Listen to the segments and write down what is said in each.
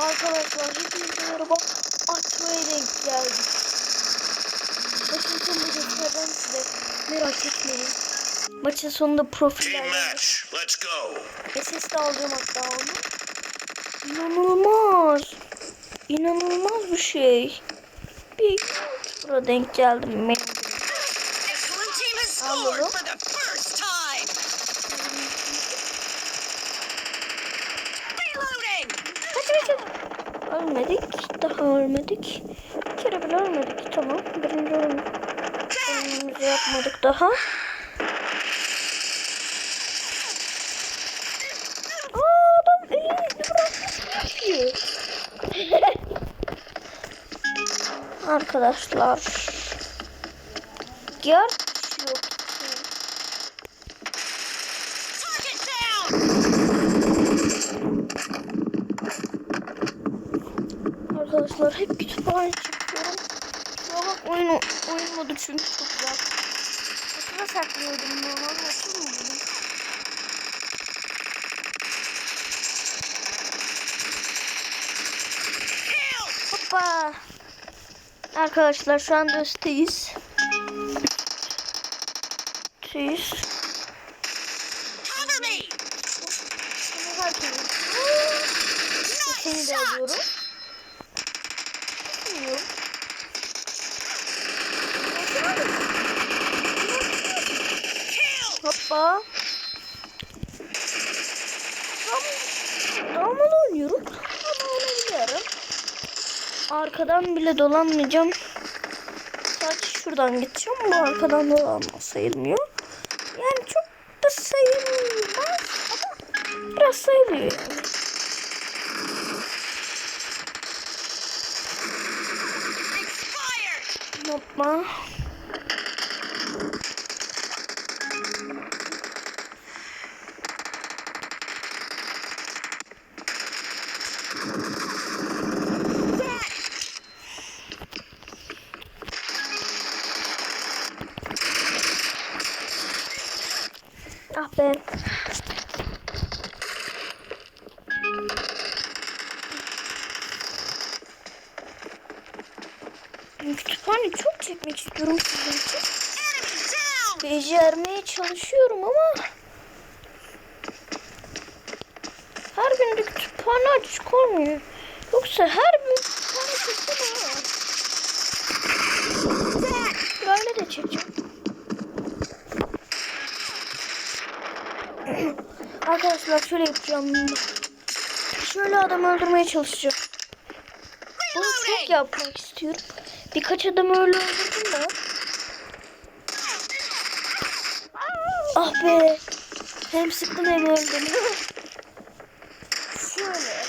Arkadaşlar hepinize merhaba. Atmaya denk geldik. Maçın sonunda göstereceğim size. Merak etmeyin. Maçın sonunda profiller. Let's go. SS de alacağım hatta onu. İnanılmaz. İnanılmaz bir şey. Bir YouTuber'a denk geldim benim team has Hello. scored for the first time. Reloading. Kaç kaç kaç. Ölmedik. Daha ölmedik. Bir kere bile ölmedik. Tamam. Birinci ölüm. Ölümümüzü yapmadık daha. Aa adam elini bırakmış ki. Arkadaşlar. Gerçi Arkadaşlar hep kütüphane çekiyorum. Şuna bak oyun, oyun modu çünkü çok güzel. Kutuda saklıyordum normal nasıl mı bunu? Hoppa. Arkadaşlar şu anda üstteyiz. Üstteyiz. Seni de alıyorum. Bilmiyorum. Hoppa. Normal oynuyorum. Ama oynayabiliyorum. Arkadan bile dolanmayacağım. Sadece şuradan gideceğim. Bu arkadan dolanma sayılmıyor. Yani çok da sayılmaz ama biraz sayılıyor yani. Yapma. Ah be. Kütüphane çok çekmek istiyorum sizin için. Becermeye çalışıyorum ama her gün de kütüphane açık olmuyor. Yoksa her gün kütüphane çeksem ha. Böyle de çekeceğim. Arkadaşlar şöyle yapacağım. Şöyle adam öldürmeye çalışacağım. Bunu çok yapmak istiyorum. Birkaç adam öyle öldürdüm de. Ah be. Hem sıktım hem öldüm. Şöyle.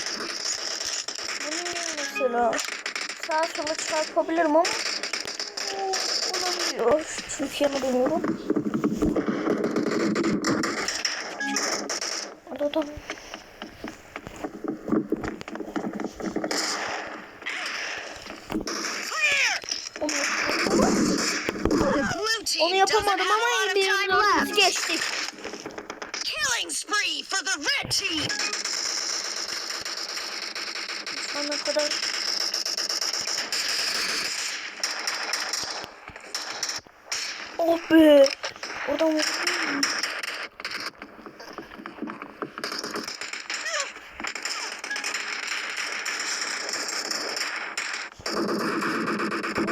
Bunu mesela sağa sola çarpabilirim ama olabiliyor. Çünkü yana dönüyorum. Adam. Clear. Onu yapamadım ama, The blue team onu yapamadım ama a lot of bir time dördümüzü left. geçtik. Killing spree for the red team. Ana kadar Oh be. Oradan vurdum.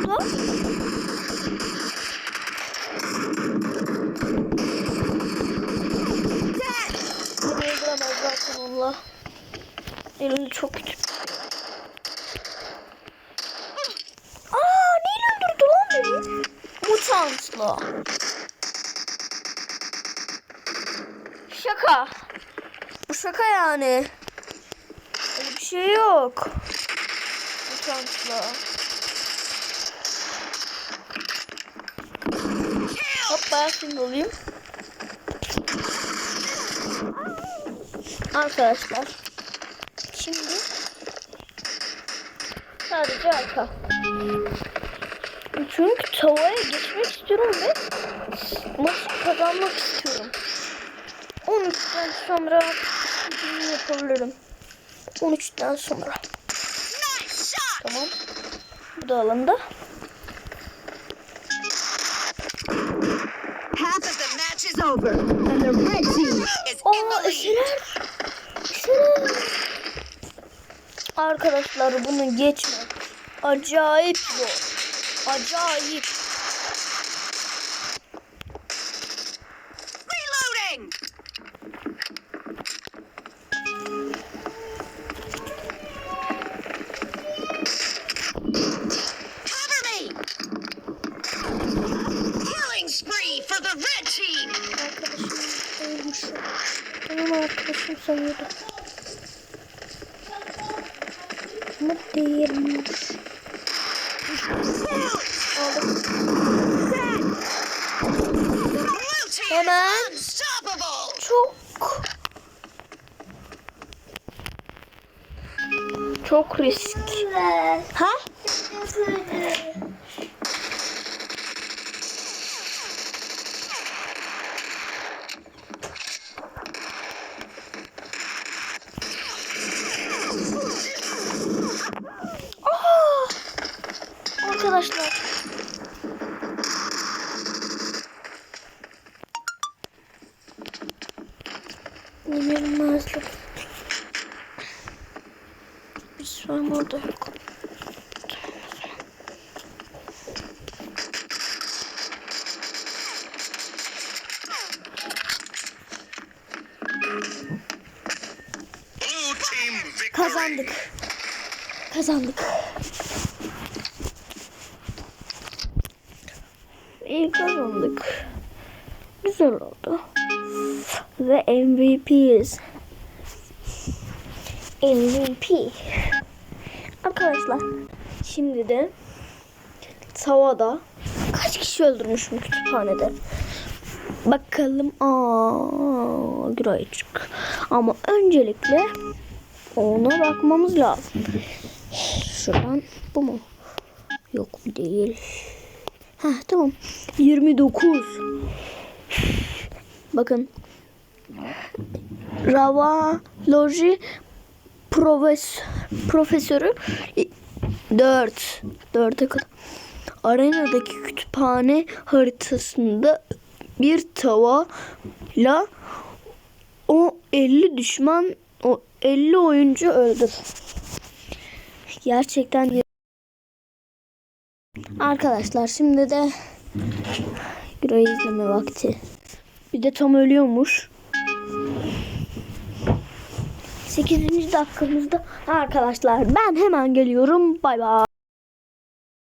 Burada. Mutantla. Şaka. Bu şaka yani. Öyle bir şey yok. Mutantla. Hoppa şimdi olayım. Arkadaşlar. Şimdi sadece arka. Çünkü tavaya geçmek istiyorum ve maçı kazanmak istiyorum. 13'ten sonra istediğimi yapabilirim. 13'ten sonra. Tamam. Bu da alındı. Over, and the red team is. Arkadaşlar bunu geçmek acayip zor. Acayip. Reloading. Cover me. Killing spree for the red team. Arkadaşım değilmiş. Benim arkadaşım sanıyordum. Çok risk. Ha? Aa! Arkadaşlar. Yenilmezlik. Bir victory. Kazandık. Kazandık. İyi kazandık. Güzel oldu. Ve MVP'yiz. MVP. Arkadaşlar şimdi de tavada kaç kişi öldürmüşüm kütüphanede? Bakalım. Aa, Graycık. Ama öncelikle ona bakmamız lazım. Şuradan bu mu? Yok bu değil. Heh tamam. 29. Bakın. Ravaloji profes profesörü 4. 4'e kadar. Arenadaki kütüphane haritasında bir tavayla o 50 düşman o 50 oyuncu öldür. Gerçekten Arkadaşlar şimdi de Güro'yu izleme vakti. Bir de tam ölüyormuş. 8. dakikamızda arkadaşlar ben hemen geliyorum. Bay bay.